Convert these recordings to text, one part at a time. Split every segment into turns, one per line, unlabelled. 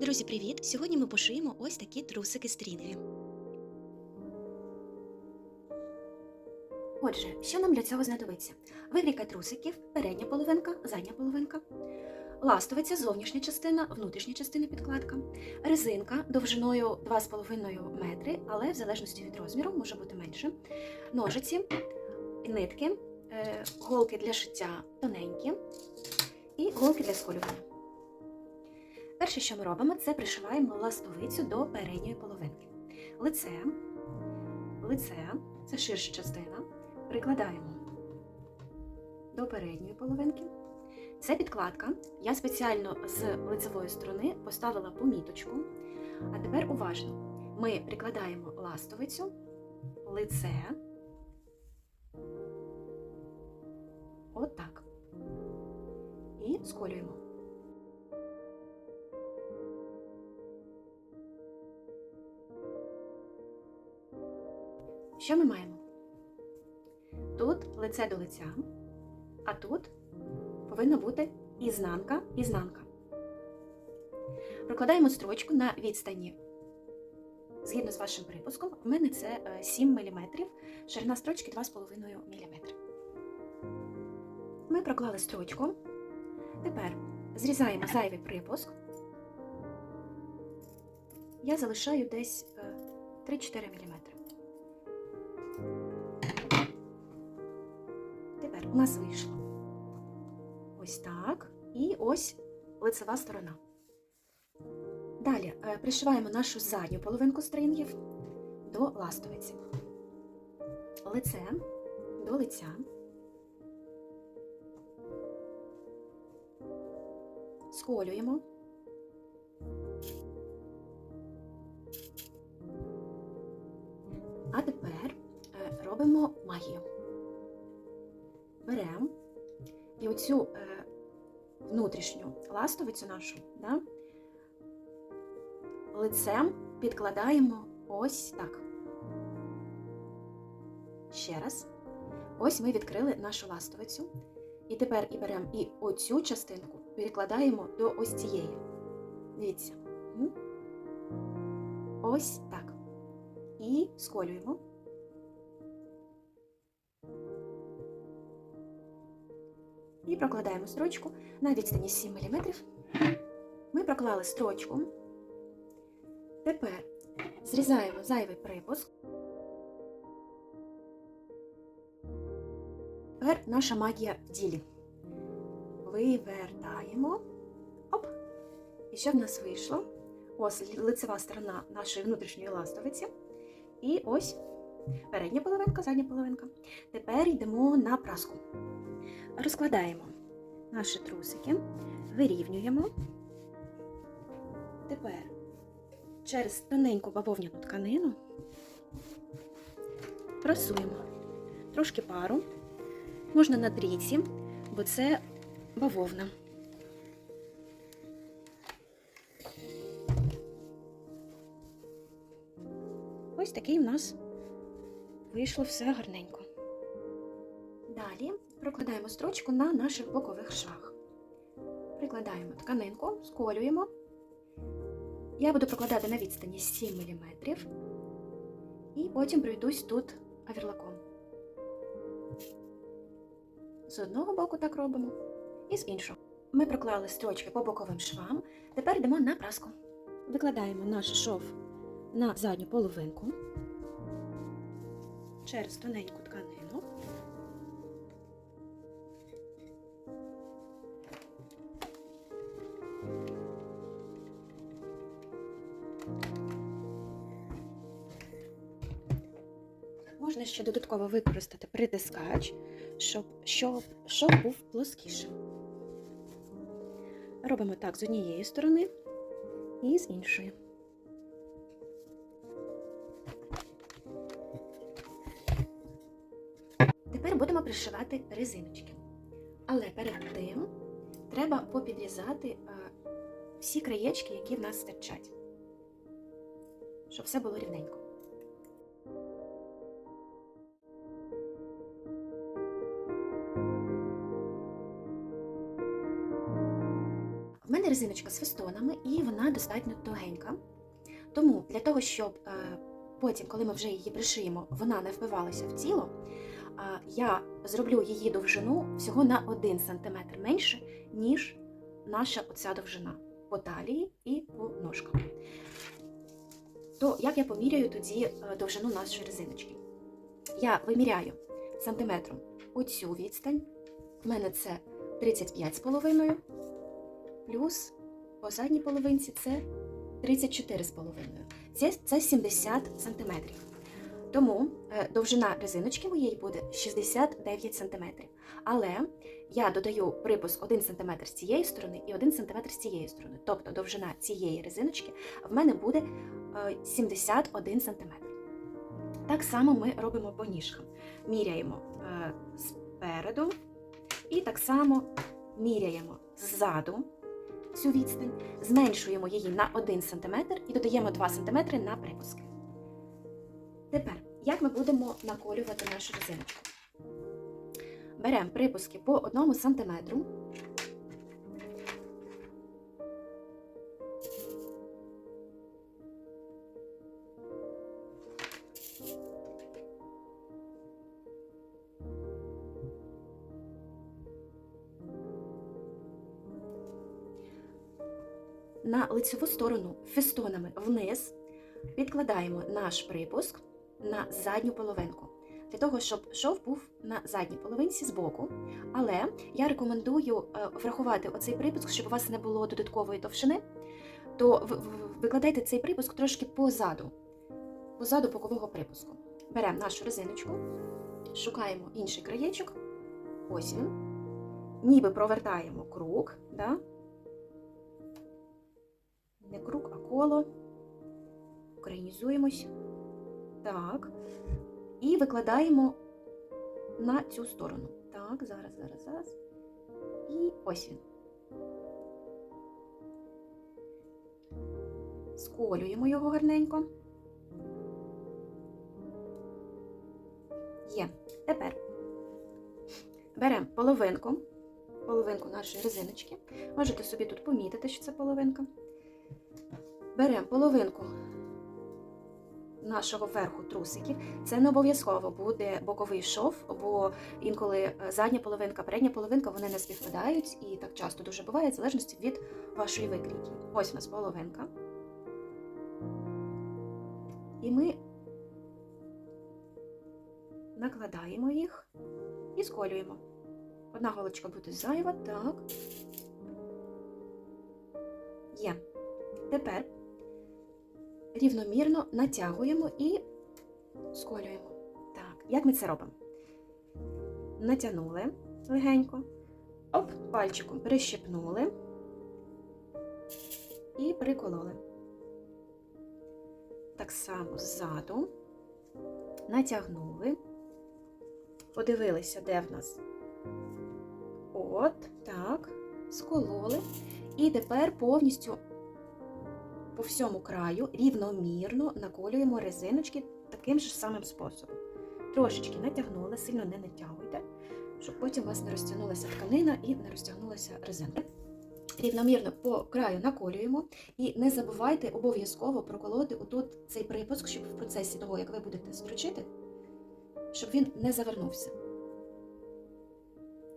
Друзі, привіт! Сьогодні ми пошиємо ось такі трусики стрінги. Отже, що нам для цього знадобиться? Вибірка трусиків, передня половинка, задня половинка, ластовиця, зовнішня частина, внутрішня частина підкладка, резинка довжиною 2,5 метри, але в залежності від розміру може бути менше, ножиці, нитки, е, голки для шиття тоненькі і голки для сколювання. Перше, що ми робимо, це пришиваємо ластовицю до передньої половинки. Лице, лице це ширша частина, прикладаємо до передньої половинки. Це підкладка. Я спеціально з лицевої сторони поставила поміточку. А тепер уважно. Ми прикладаємо ластовицю, лице. Отак. І сколюємо. Що ми маємо? Тут лице до лиця, а тут повинна бути ізнанка, ізнанка. Прокладаємо строчку на відстані. Згідно з вашим припуском, в мене це е, 7 мм, ширина строчки 2,5 мм. Ми проклали строчку. Тепер зрізаємо зайвий припуск. Я залишаю десь е, 3-4 мм. У нас вийшло ось так. І ось лицева сторона. Далі е, пришиваємо нашу задню половинку стрингів до ластовиці. Лице до лиця. Сколюємо. А тепер е, робимо магію. І оцю е, внутрішню ластовицю нашу, да, лицем підкладаємо ось так. Ще раз. Ось ми відкрили нашу ластовицю. І тепер і беремо і оцю частинку перекладаємо до ось цієї. Дивіться. Ось так. І сколюємо. І прокладаємо строчку на відстані 7 мм. Ми проклали строчку. Тепер зрізаємо зайвий припуск. Тепер наша магія в ділі. Вивертаємо. Оп! І що в нас вийшло? Ось лицева сторона нашої внутрішньої ластовиці. І ось передня половинка, задня половинка. Тепер йдемо на праску. Розкладаємо наші трусики, вирівнюємо. Тепер через тоненьку бавовняну тканину прасуємо трошки пару, можна на трійці, бо це бавовна. Ось такий в нас вийшло все гарненько. Далі прокладаємо строчку на наших бокових швах. Прикладаємо тканинку, сколюємо. Я буду прокладати на відстані 7 мм. І потім пройдусь тут авірлаком. З одного боку так робимо, і з іншого. Ми проклали строчки по боковим швам. Тепер йдемо на праску. Викладаємо наш шов на задню половинку через тоненьку тканину. Можна ще додатково використати притискач, щоб, щоб шов був плоскішим. Робимо так з однієї сторони і з іншої. Тепер будемо пришивати резиночки. Але перед тим треба попідрізати е, всі краєчки, які в нас стирчать, щоб все було рівненько. В мене резиночка з фестонами, і вона достатньо тугенька. Тому для того, щоб е, потім, коли ми вже її пришиємо, вона не вбивалася в тіло, я зроблю її довжину всього на 1 см менше, ніж наша оця довжина по талії і по ножкам. То як я поміряю тоді е, довжину нашої резиночки? Я виміряю сантиметром оцю відстань. В мене це 35,5 плюс по задній половинці це 34,5. Це, це 70 сантиметрів. Тому е, довжина резиночки моєї буде 69 см. Але я додаю припуск 1 см з цієї сторони і 1 см з цієї сторони. Тобто довжина цієї резиночки в мене буде е, 71 см. Так само ми робимо по ніжкам. Міряємо е, спереду і так само міряємо ззаду цю відстань, зменшуємо її на 1 см і додаємо 2 см на припуски. Тепер, як ми будемо наколювати нашу резиночку? Беремо припуски по 1 см. На лицеву сторону фестонами вниз підкладаємо наш припуск на задню половинку. Для того, щоб шов був на задній половинці збоку. Але я рекомендую е, врахувати оцей припуск, щоб у вас не було додаткової товщини, то викладайте цей припуск трошки позаду, позаду бокового припуску. Беремо нашу резиночку, шукаємо інший краєчок. Ось він. Ніби провертаємо круг, да? не круг, а коло. Українізуємось. Так. І викладаємо на цю сторону. Так, зараз, зараз, зараз. І ось він. Сколюємо його гарненько. Є. Тепер беремо половинку, половинку нашої резиночки. Можете собі тут помітити, що це половинка. Беремо половинку нашого верху трусиків. Це не обов'язково буде боковий шов, бо інколи е, задня половинка, передня половинка вони не співпадають і так часто дуже буває, в залежності від вашої викрійки. Ось у нас половинка. І ми накладаємо їх і сколюємо. Одна голочка буде зайва, так. Є. Тепер рівномірно натягуємо і сколюємо. Так, як ми це робимо? Натягнули легенько, оп, пальчиком прищепнули і прикололи. Так само ззаду натягнули, подивилися, де в нас. От, так, скололи. І тепер повністю по всьому краю рівномірно наколюємо резиночки таким же самим способом. Трошечки натягнули, сильно не натягуйте, щоб потім у вас не розтягнулася тканина і не розтягнулася резинка. Рівномірно по краю наколюємо і не забувайте обов'язково проколоти отут цей припуск, щоб в процесі того, як ви будете строчити, щоб він не завернувся.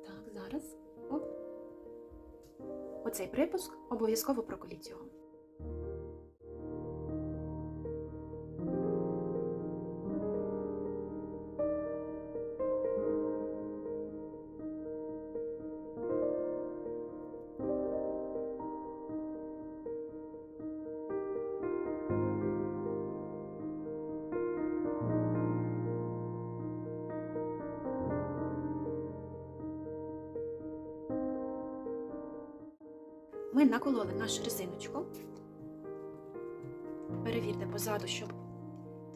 Так, зараз. Оп. Оцей припуск обов'язково проколіть його. Ми накололи нашу резиночку. Перевірте позаду, щоб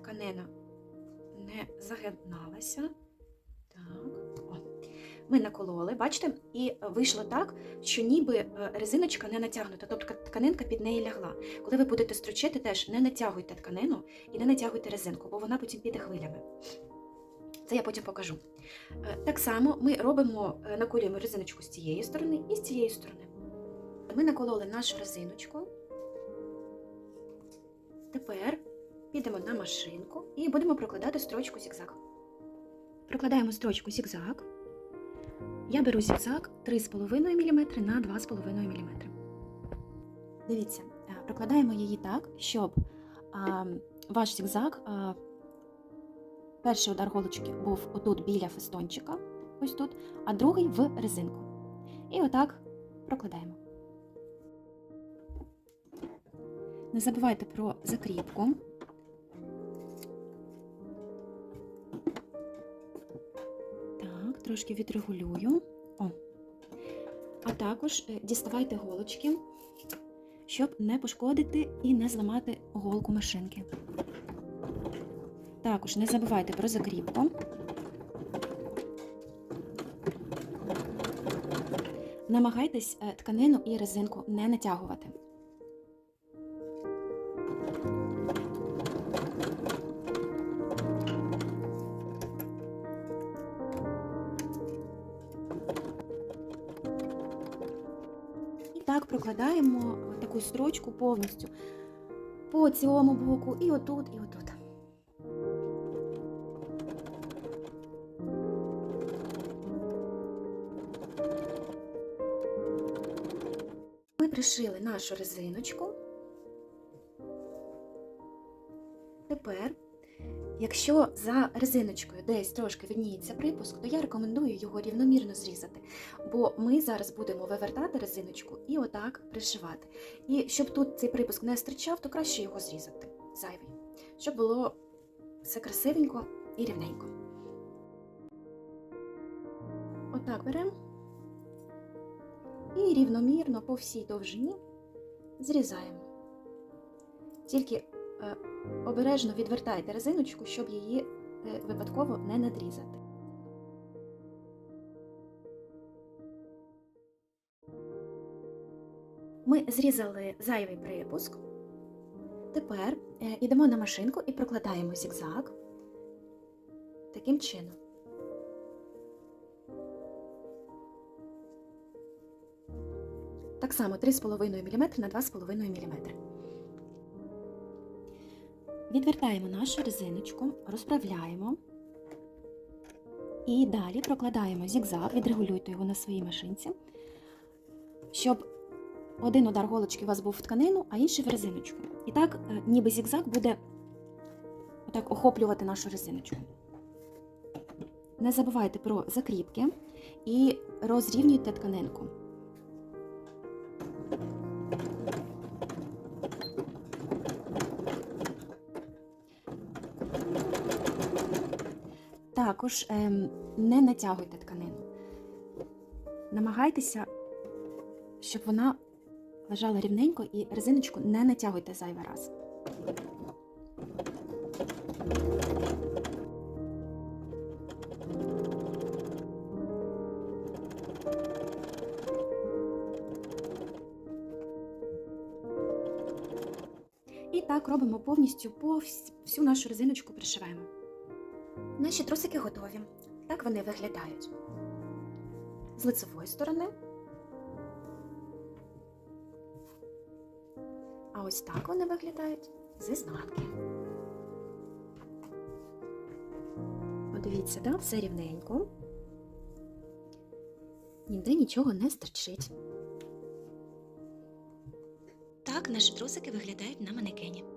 тканина не загиналася. Так, о. Ми накололи, бачите, і вийшло так, що ніби е, резиночка не натягнута, тобто тканинка під неї лягла. Коли ви будете строчити, теж не натягуйте тканину і не натягуйте резинку, бо вона потім піде хвилями. Це я потім покажу. Е, Так само ми робимо, е, наколюємо резиночку з цієї сторони і з цієї сторони. Ми накололи нашу резиночку. Тепер підемо на машинку і будемо прокладати строчку зігзаг. Прокладаємо строчку зігзаг. Я беру зігзаг 3,5 мм на 2,5 мм. Дивіться, е, прокладаємо її так, щоб а, ваш зігзаг, а, перший удар голочки був отут біля фестончика, ось тут, а другий в резинку. І отак прокладаємо. Не забувайте про закріпку. Так, трошки відрегулюю. О. А також е, діставайте голочки, щоб не пошкодити і не зламати голку машинки. Також не забувайте про закріпку. Намагайтесь е, тканину і резинку не натягувати. Прокладаємо таку строчку повністю по цьому боку, і отут, і отут. Ми пришили нашу резиночку. Тепер, якщо за резиночкою десь трошки видніється припуск, то я рекомендую його рівномірно зрізати, бо ми зараз будемо вивертати резиночку і отак пришивати. І щоб тут цей припуск не стирчав, то краще його зрізати зайвий, щоб було все красивенько і рівненько. Отак беремо і рівномірно по всій довжині зрізаємо. Тільки обережно відвертайте резиночку, щоб її е, випадково не надрізати. Ми зрізали зайвий припуск. Тепер е, йдемо на машинку і прокладаємо зігзаг таким чином. Так само 3,5 мм на 2,5 мм. Відвертаємо нашу резиночку, розправляємо. І далі прокладаємо зігзаг, відрегулюйте його на своїй машинці, щоб один удар голочки у вас був в тканину, а інший в резиночку. І так, е, ніби зігзаг буде отак охоплювати нашу резиночку. Не забувайте про закріпки і розрівнюйте тканинку. Також ем, не натягуйте тканину. Намагайтеся, щоб вона лежала рівненько і резиночку не натягуйте зайвий раз. І так робимо повністю по всю нашу резиночку пришиваємо. Наші трусики готові. Так вони виглядають. З лицевої сторони. А ось так вони виглядають з ізнанки. Подивіться, да? все рівненько. Ніде нічого не стерчить. Так наші трусики виглядають на манекені.